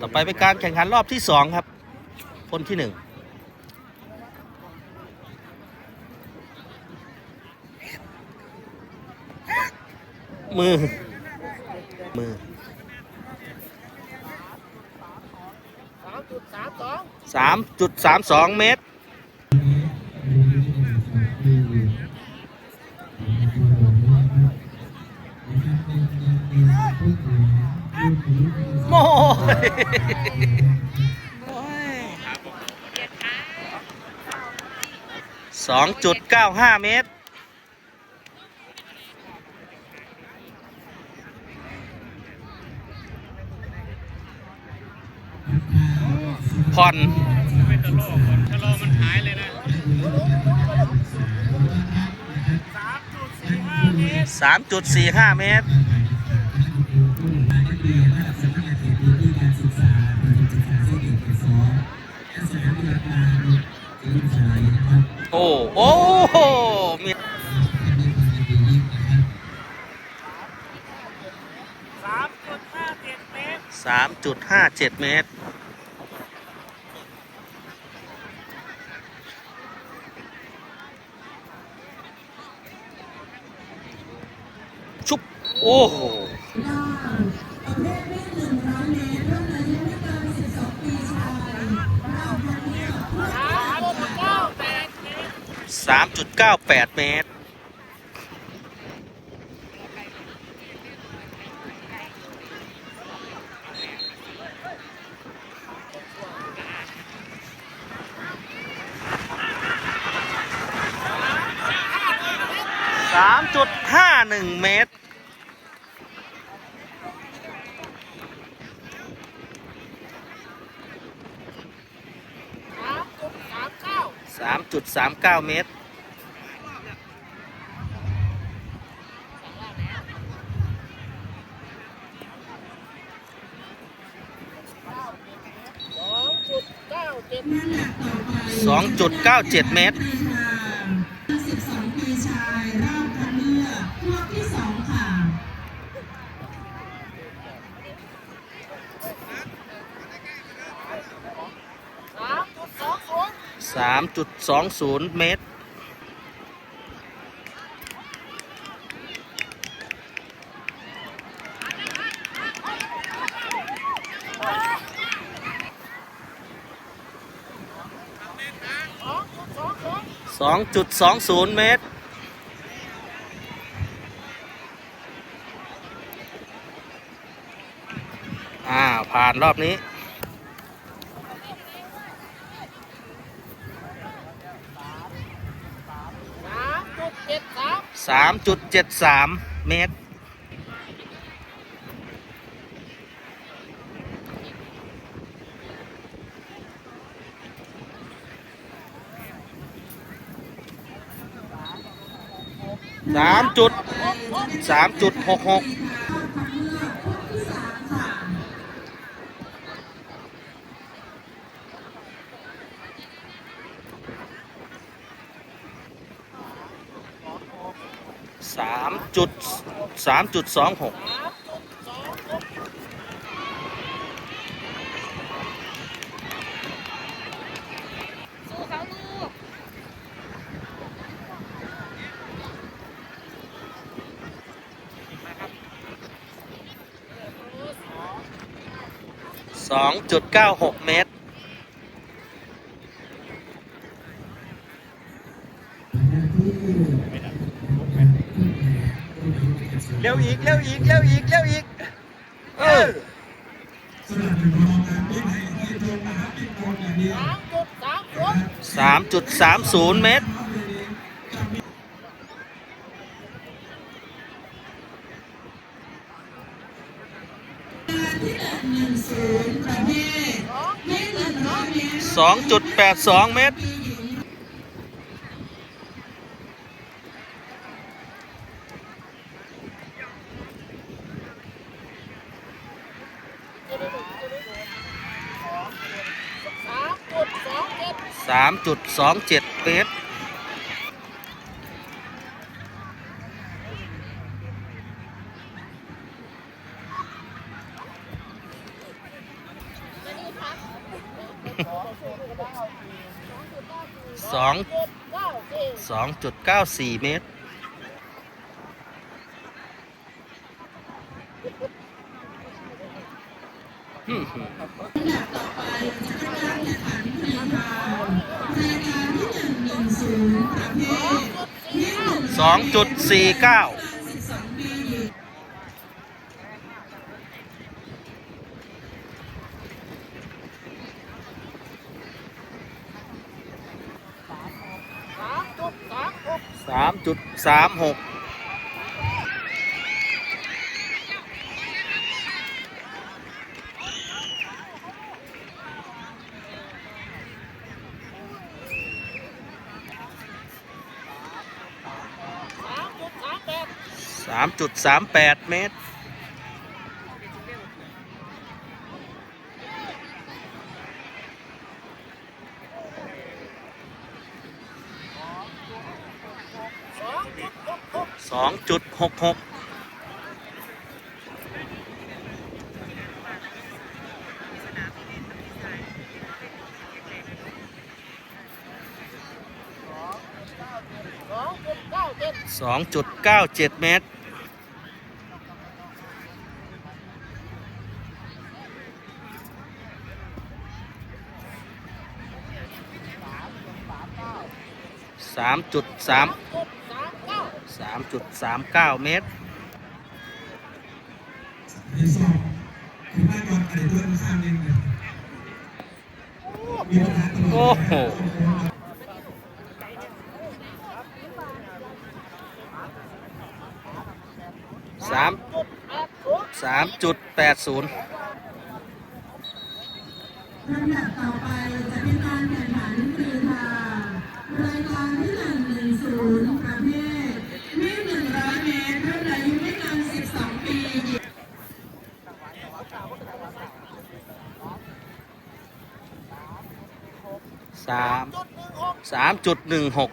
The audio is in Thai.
ต่อไปเป็นการแข่งขันรอบที่สองครับ คนที่หนึ่งมือ มือสามจุดสามสองสามจุดสามสองเมตร สองจุดเก้าห้าเมตร ผ่อนฉลองมันหายเลยนะสามจุดสี่ห้าเมตร โอ้โอ้มีสามจุดห้าเจ็ดเมตรสามจุดห้าเจ็ดเมตร ชุบ โอ้โห 3.98 เมตรสามจุดห้าหนึ่งเมตร สามจุดสามเก้าเมตร สองจุดเก้าเจ็ดเมตร 3.20 เมตรสองจุดสองศูนย์เมตรอ่าผ่านรอบนี้ สามจุดเจ็ดสามเมตร สามจุดสามจุดหกหก สาม จุดสามจุดสองหกสองจุดเก้าหกเมตร เร็วอีกเร็วอีกเร็วอีกเร็วอีก เออสามจุดสามศูนย์เมตรประเภทไม่เกินร้อยเมตร2.82เมตรสามจุดสองเจ็ด 3.27 เมตร สองเก้าสี่สองจุดเก้าสี่เมตร อืม สองจุดสี่เก้าสามจุดสามหกามจุดสามจุดสามแปดเมตร สองจุดหกหกสองจุดเก้าเจ็ดเมตร สามจุดสามจุดสามเก้าสามจุดสามเก้าเมตรในสอบคือบ้านก่อนอะไรตัวข้ามนิดนึงมีปัญหาตลอดโอ้โหสามจุดแปดศูนย์สามจุดแปดศูนย์ลำดับต่อไป สามสามจุดหนึ่งหก